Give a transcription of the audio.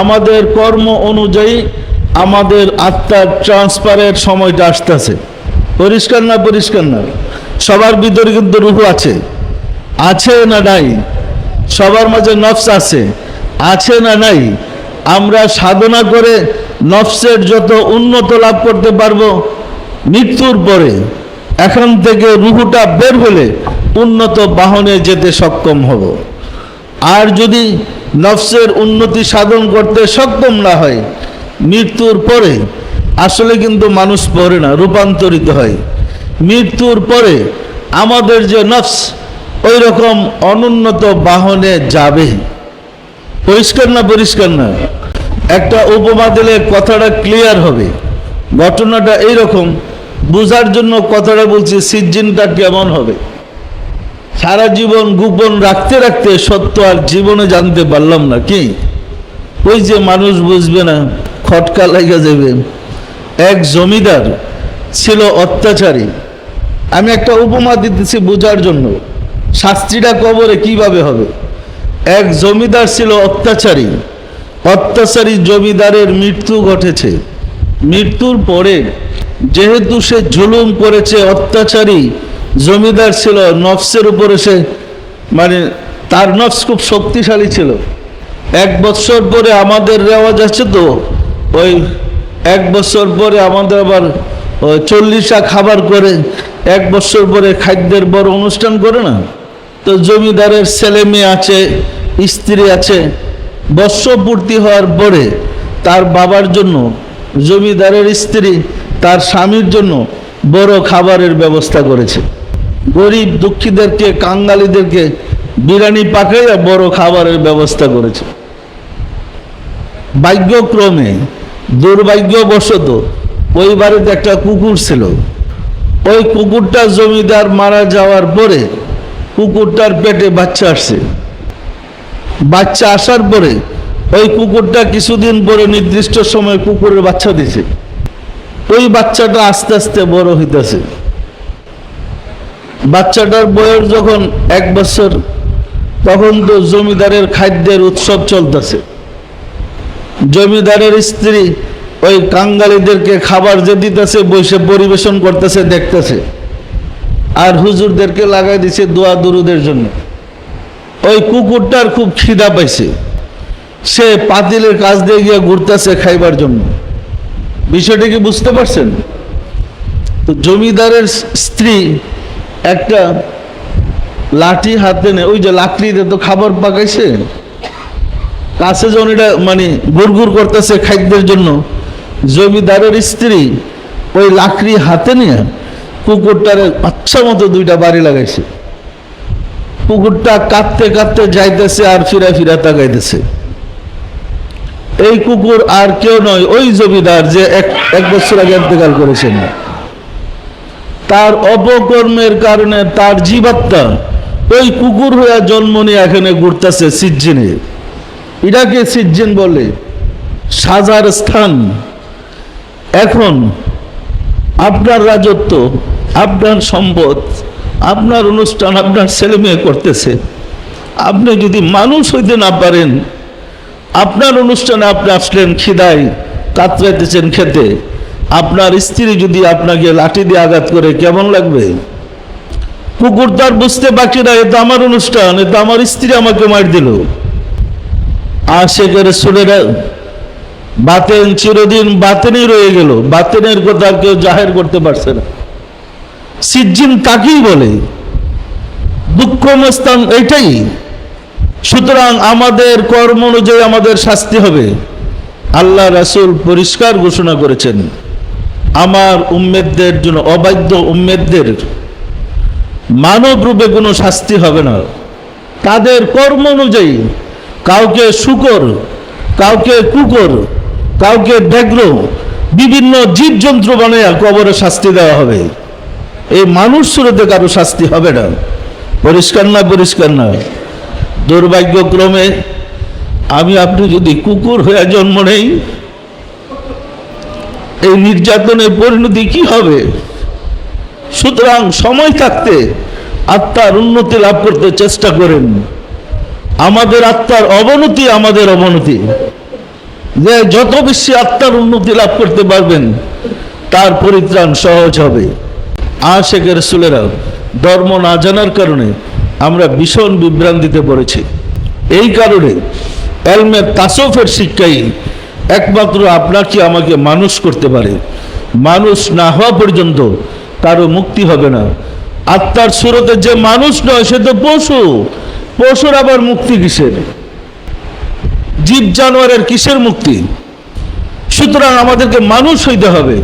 আমাদের কর্ম অনুযায়ী আমাদের আত্মার ট্রান্সফারের সময়টা আসতেছে। পরিষ্কার না পরিষ্কার না? সবার ভিতরে কিন্তু রুহু আছে। আছে না নাই? সবার মাঝে নফস আছে। আছে না নাই? আমরা সাধনা করে নফসের যত উন্নত লাভ করতে পারব, মৃত্যুর পরে এখন থেকে রুহুটা বের হলে উন্নত বাহনে যেতে সক্ষম হব। আর যদি নফসের উন্নতি সাধন করতে সক্ষম না হয়, মৃত্যুর পরে আসলে কিন্তু মানুষ পড়ে না, রূপান্তরিত হয়। মৃত্যুর পরে আমাদের যে নফস ওই রকম অনুন্নত বাহনে যাবে। পরিষ্কার না পরিষ্কার না? একটা উপমা দিলে কথাটা ক্লিয়ার হবে। ঘটনাটা এইরকম, বোঝার জন্য কথাটা বলছি সিজিনটা কেমন হবে? সারা জীবন গোপন রাখতে রাখতে সত্য আর জীবনে জানতে পারলাম না, কি? ওই যে মানুষ বুঝবে না, খটকা লাগা যাবে। এক জমিদার ছিল অত্যাচারী। আমি একটা উপমা দিতেছি বোঝার জন্য। শাস্ত্রীরা কবরে কীভাবে হবে? এক জমিদার ছিল অত্যাচারী। অত্যাচারী জমিদারের মৃত্যু ঘটেছে। মৃত্যুর পরে যেহেতু সে জুলুম করেছে অত্যাচারী জমিদার ছিল, নফসের উপরে সে মানে তার নফস খুব শক্তিশালী ছিল। এক বছর পরে আমাদের রেওয়াজ আছে তো, ওই এক বছর পরে আমাদের আবার চল্লিশা খাবার করে, এক বছর পরে খাদ্যের বড় অনুষ্ঠান করে না? তো জমিদারের ছেলে মেয়ে আছে, স্ত্রী আছে বর্ষপূর্তি হওয়ার পরে তার বাবার জন্য, জমিদারের স্ত্রী তার স্বামীর জন্য বড় খাবারের ব্যবস্থা করেছে। গরিব দুঃখীদেরকে, কাঙ্গালিদেরকে বিরিয়ানি পাকাইয়া বড় খাবারের ব্যবস্থা করেছে। ভাগ্যক্রমে দুর্ভাগ্যবশত ওই বাড়িতে একটা কুকুর ছিল। ওই কুকুরটা জমিদার মারা যাওয়ার পরে কুকুরটার পেটে বাচ্চা আসছে। বাচ্চা আসার পরে ওই কুকুরটা কিছুদিন পরে নির্দিষ্ট সময় কুকুরের বাচ্চা দিছে। ওই বাচ্চাটা আস্তে আস্তে বড় হইতেছে। বাচ্চাটার বয়স যখন এক বছর, তখন তো জমিদারের খাদ্যের উৎসব চলতেছে। জমিদারের স্ত্রী ওই কাঙ্গালিদেরকে খাবার যে দিতেছে, বসে পরিবেশন করতেছে, দেখতেছে। আর হুজুরদেরকে লাগাই দিছে দোয়া দুরুদের জন্য। ওই কুকুরটার খুব খিদা পাইছে। সে পাতিলের কাজ দিয়ে গিয়ে ঘুরতেছে খাইবার জন্য। বিষয়টা কি বুঝতে পারছেন? তো জমিদারের স্ত্রী একটা লাঠি হাতে নে, ওই যে লাকড়িতে তো খাবার পাকাইছে। কাছে যখন এটা মানে গুড়গুড় করতেছে খাদ্যের জন্য, জমিদারের স্ত্রী ওই লাকড়ি হাতে নিয়ে কুকুরটারে আচ্ছা মতো দুইটা বাড়ি লাগাইছে। কুকুরটা কাঁদতে কাঁদতে যাইতেছে আর ফিরা ফিরা তাকাইতেছে। এই কুকুর আর কেউ নয়, ওই জমিদার যে এক এক বছর আগে ইন্তেকাল করেছেন। তার অপকর্মের কারণে তার জীবাত্মা ওই কুকুর হয়ে জন্ম নিয়ে এখানে ঘুরতেছে সিজ্জিনে। এটাকে সিজ্জিন বলে। সাজার স্থান। এখন আপনার রাজত্ব, আপনার সম্পদ, আপনার অনুষ্ঠান, আপনার ছেলে মেয়ে করতেছে। আপনি যদি মানুষ হইতে না পারেন, আপনার অনুষ্ঠানে আপনি আসলেন খিদায়, কাতরাইতেছেন খেতে। আপনার স্ত্রী যদি আপনাকে লাঠি দিয়ে আঘাত করে, কেমন লাগবে? কুকুর তার বুঝতে বাকি না এ তো আমার অনুষ্ঠান, এ তো আমার স্ত্রী আমাকে মার দিল। আর সে করে ছেলেরা বাতেন চিরদিন বাতেনই রয়ে গেল, বাতেনের কথা কেউ জাহের করতে পারছে না। সিজ্জিন কাকেই বলে? দুঃখমস্থান এইটাই। সুতরাং আমাদের কর্ম অনুযায়ী আমাদের শাস্তি হবে। আল্লাহ রাসুল পরিষ্কার ঘোষণা করেছেন। আমার উম্মেদদের জন্য, অবাধ্য উম্মেদদের মানব রূপে কোনো শাস্তি হবে না। তাদের কর্ম অনুযায়ী কাউকে শুকর, কাউকে কুকুর, কাউকে ব্যাঘ্র, বিভিন্ন জীবজন্তু বানায় কবরে শাস্তি দেওয়া হবে। এই মানুষ সুরতে কারও শাস্তি হবে না। পরিষ্কার না পরিষ্কার না। দুর্ভাগ্যক্রমে আমি আপনি যদি কুকুর হয়ে জন্ম নেই এই নির্যাতনের পরিণতি কি হবে? সুতরাং সময় থাকতে আত্মার উন্নতি লাভ করতে চেষ্টা করেন। আমাদের আত্মার অবনতি আমাদের অবনতি। যে যত বেশি আত্মার উন্নতি লাভ করতে পারবেন, তার পরিত্রাণ সহজ হবে। আশেকের সুলেরা ধর্ম না জানার কারণে আমরা ভীষণ বিভ্রান্তিতে পড়েছি। এই কারণে এলমের তাসফের শিক্ষাই একমাত্র আপনাকে আমাকে মানুষ করতে পারে? মানুষ না হওয়া পর্যন্ত কারও মুক্তি হবে না। আত্মার সুরতে যে মানুষ নয়, সে তো পশু। পশুর আবার মুক্তি কিসের? জীব জানোয়ারের কিসের মুক্তি? সুতরাং আমাদেরকে মানুষ হইতে হবে।